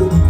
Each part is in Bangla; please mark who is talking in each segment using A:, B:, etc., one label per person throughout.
A: Música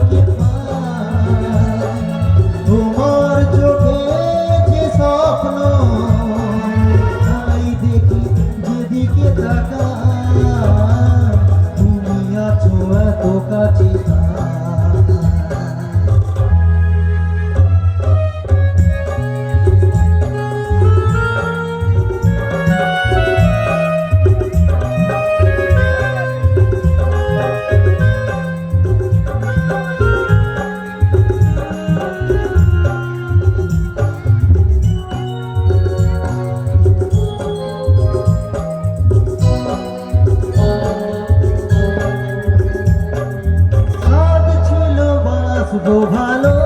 A: শুধু ভালো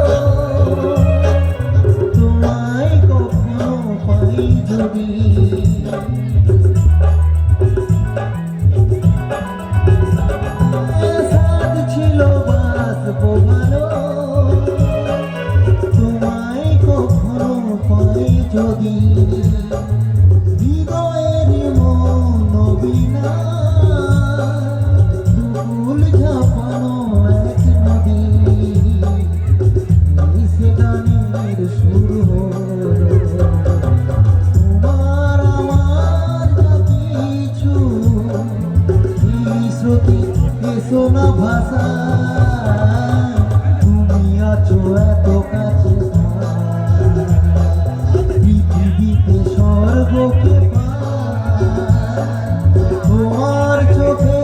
A: তোমার চোখে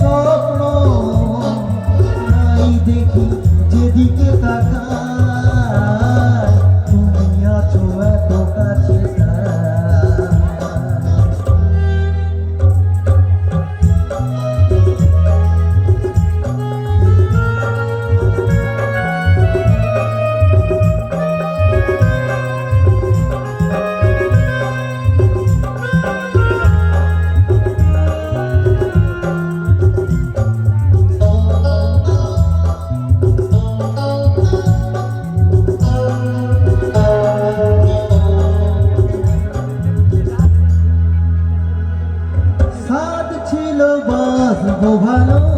A: স্বপ্ন নাই দেখি যেদিকে তাকায় ভালোবাসবো ভালো